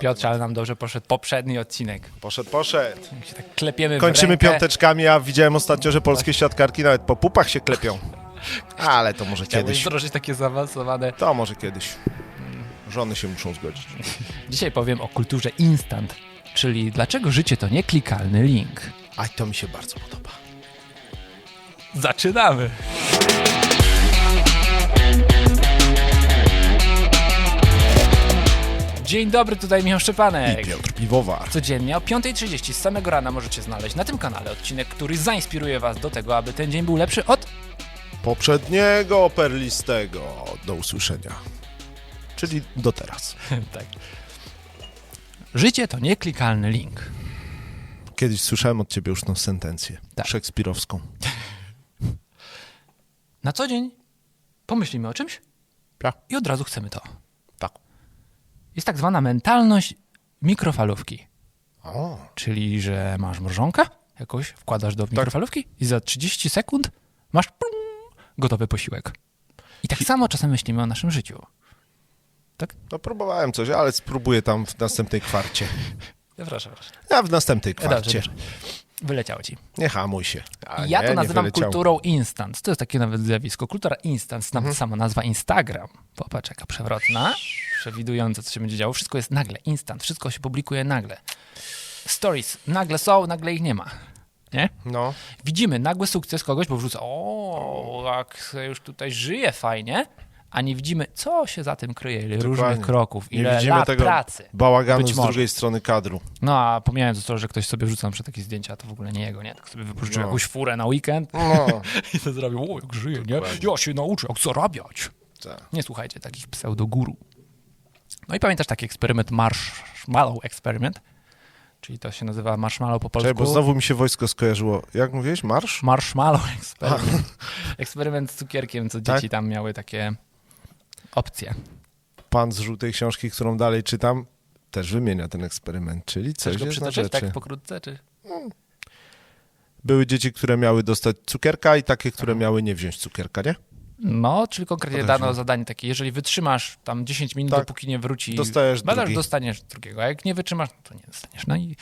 Piotr, ale nam dobrze poszedł poprzedni odcinek. Poszedł, poszedł. Jak się tak klepiemy w Kończymy rękę. piąteczkami, a widziałem ostatnio, że polskie siatkarki nawet po pupach się klepią. Ale to może Chciałbyś kiedyś. wdrożyć takie zaawansowane. To może kiedyś. Żony się muszą zgodzić. Dzisiaj powiem o kulturze instant, czyli dlaczego życie to nieklikalny link. A to mi się bardzo podoba. Zaczynamy! Dzień dobry, tutaj Michał Szczepanek. I Piotr Piwowar. Codziennie o 5.30 z samego rana możecie znaleźć na tym kanale odcinek, który zainspiruje Was do tego, aby ten dzień był lepszy od... Poprzedniego perlistego. Do usłyszenia. Czyli do teraz. tak. Życie to nieklikalny link. Kiedyś słyszałem od ciebie już tą sentencję. Tak. Szekspirowską. Na co dzień pomyślimy o czymś i od razu chcemy to. Tak. Jest tak zwana mentalność mikrofalówki. O, Czyli, że masz mrożonka, jakoś wkładasz do mikrofalówki i za 30 sekund masz pum, gotowy posiłek. I tak samo czasem myślimy o naszym życiu. no próbowałem coś, ale spróbuję tam w następnej kwarcie. Proszę, proszę. Ja w następnej E, Dobrze, kwarcie. dobrze. Wyleciało ci. Nie hamuj się. A ja nie, to nazywam kulturą instant. To jest takie nawet zjawisko. Kultura instant, nawet sama nazwa Instagram. Popatrz, jaka przewrotna, przewidująca, co się będzie działo. Wszystko jest nagle, instant. Wszystko się publikuje nagle. Stories nagle są, nagle ich nie ma. Nie? No, Widzimy nagły sukces kogoś, bo wrzuca, o, jak już tutaj żyje fajnie, a nie widzimy, co się za tym kryje, ile różnych kroków, nie ile widzimy lat tego pracy. bałaganu z drugiej strony kadru. No a pomijając to, że ktoś sobie wrzuca na przykład takie zdjęcia, to w ogóle nie jego, nie? Tak sobie wypożyczył No. jakąś furę na weekend No, i to zrobił, o, jak żyje, nie? Ja się nauczę, jak zarabiać. tak. Nie słuchajcie takich pseudoguru. No i pamiętasz taki eksperyment Marshmallow Experiment? Czyli to się nazywa marshmallow po polsku. Czekaj, bo znowu mi się wojsko skojarzyło. Jak mówiłeś? Marsz? Marshmallow Experiment. Eksperyment z cukierkiem, co Tak? dzieci tam miały takie opcje. Pan z żółtej książki, którą dalej czytam, też wymienia ten eksperyment, czyli coś Chcesz go jest na przytoczyć rzeczy. tak pokrótce, czy? Były dzieci, które miały dostać cukierka i takie, które miały nie wziąć cukierka, nie? No, czyli konkretnie dano zadanie takie, jeżeli wytrzymasz tam 10 minut, Tak. dopóki nie wróci, Dostajesz badasz, drugi. dostaniesz drugiego, a jak nie wytrzymasz, no to nie dostaniesz. No i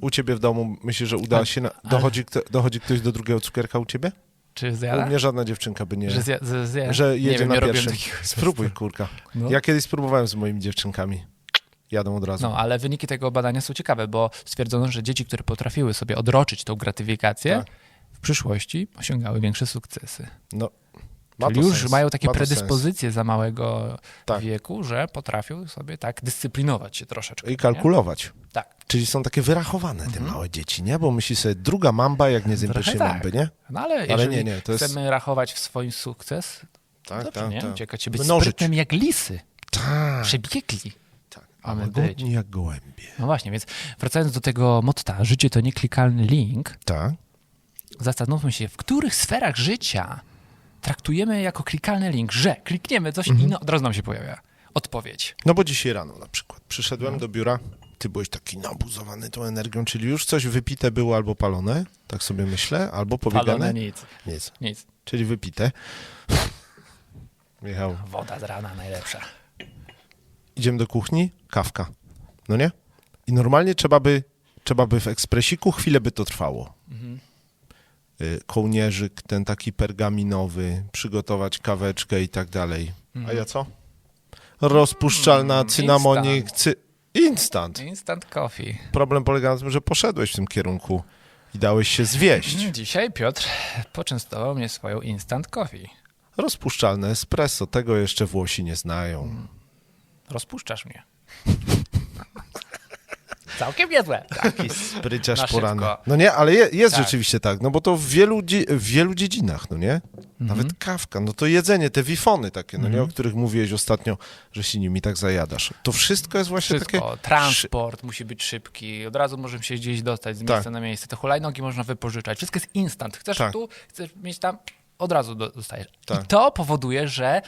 U ciebie w domu myślisz, że uda Ale- się... Na... Dochodzi. Dochodzi ktoś do drugiego cukierka u ciebie? czy U zjada? mnie żadna dziewczynka by nie... Że, zja, zja, zja, Że nie jedzie wiem, na nie pierwszym. takich Spróbuj, kurka. No. Ja kiedyś spróbowałem z moimi dziewczynkami. Jadą od razu. No, ale wyniki tego badania są ciekawe, bo stwierdzono, że dzieci, które potrafiły sobie odroczyć tą gratyfikację, Tak. W przyszłości osiągały większe sukcesy. No. Czyli już sens. mają takie Ma predyspozycje za małego Tak. wieku, że potrafią sobie tak dyscyplinować się troszeczkę. sens. I nie? kalkulować. Tak. Czyli są takie wyrachowane te małe dzieci, nie? Bo myśli sobie, druga mamba, jak nie pierwszej tak. mamby, nie? No ale, Ale nie, nie, to jest- chcemy rachować w swoim sukces, Tak, dobrze, tak, nie? tak. Uciekać się być Mnożyć. sprytnym jak lisy. Tak. Przebiegli. tak. A być. jak gołębie. No właśnie, więc wracając do tego motta, życie to nieklikalny link, Tak. Zastanówmy się, w których sferach życia traktujemy jako klikalny link, że klikniemy coś Mhm. i no, od razu nam się pojawia odpowiedź. No bo dzisiaj rano na przykład przyszedłem No. do biura, ty byłeś taki nabuzowany tą energią, czyli już coś wypite było albo palone, tak sobie myślę, albo pobiegane. Palone nic, Nic. nic. Czyli wypite. Michał, Woda z rana najlepsza. idziemy do kuchni, kawka. No nie? I normalnie trzeba by, trzeba by w ekspresiku chwilę by to trwało. Y, Kołnierzyk, ten taki pergaminowy, przygotować kaweczkę i tak dalej. A ja co? Rozpuszczalna, cynamonik, cy... Instant. Instant coffee. Problem polega na tym, że poszedłeś w tym kierunku i dałeś się zwieść. Dzisiaj Piotr poczęstował mnie swoją instant coffee. Rozpuszczalne espresso, tego jeszcze Włosi nie znają. Rozpuszczasz mnie. Całkiem niezłe. Taki spryciarz szybko. No nie, ale je, jest Tak. rzeczywiście tak, no bo to w wielu, w wielu dziedzinach, no nie? Mhm. Nawet kawka, no to jedzenie, te wifony takie, no nie, o których mówiłeś ostatnio, że się nimi tak zajadasz. To wszystko jest właśnie Wszystko. takie... Transport musi być szybki. Od razu możemy się gdzieś dostać z miejsca Tak. na miejsce. Te hulajnogi można wypożyczać. Wszystko jest instant. Chcesz Tak. tu, chcesz mieć tam, od razu do- dostajesz. Tak. I to powoduje, że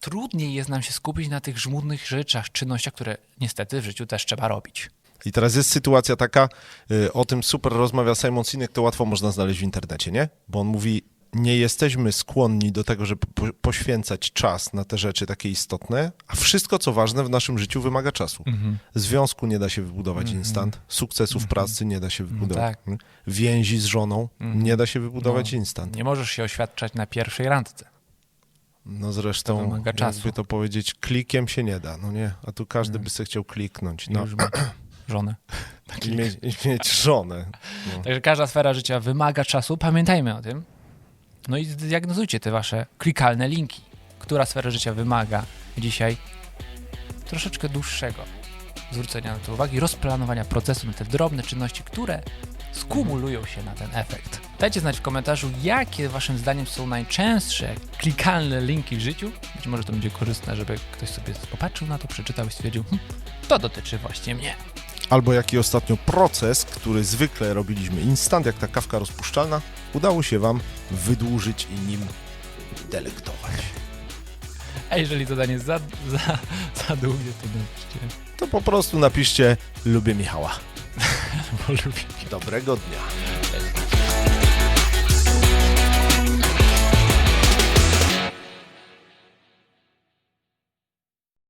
trudniej jest nam się skupić na tych żmudnych rzeczach, czynnościach, które niestety w życiu też trzeba robić. I teraz jest sytuacja taka, y, o tym super rozmawia Simon Sinek, to łatwo można znaleźć w internecie, nie? Bo on mówi, nie jesteśmy skłonni do tego, żeby po, poświęcać czas na te rzeczy takie istotne, a wszystko, co ważne w naszym życiu, wymaga czasu. Mhm. Związku nie da się wybudować instant, sukcesu w pracy nie da się wybudować, tak. więzi z żoną nie da się wybudować No. instant. Nie możesz się oświadczać na pierwszej randce. No To zresztą, jakby czasu. to powiedzieć, klikiem się nie da, no nie? A tu każdy by sobie chciał kliknąć, no, Już żonę. i mieć, i mieć żonę. No. Także każda sfera życia wymaga czasu, pamiętajmy o tym. No i zdiagnozujcie te wasze klikalne linki. Która sfera życia wymaga dzisiaj troszeczkę dłuższego zwrócenia na to uwagi, rozplanowania procesu na te drobne czynności, które skumulują się na ten efekt. Dajcie znać w komentarzu, jakie waszym zdaniem są najczęstsze klikalne linki w życiu. Być może to będzie korzystne, żeby ktoś sobie popatrzył na to, przeczytał i stwierdził, hm, to dotyczy właśnie mnie. Albo jaki ostatnio proces, który zwykle robiliśmy instant, jak ta kawka rozpuszczalna, udało się wam wydłużyć i nim delektować. A jeżeli zadanie jest za, za, za długie, to napiszcie, To po prostu napiszcie lubię Michała. bo lubię. Dobrego dnia.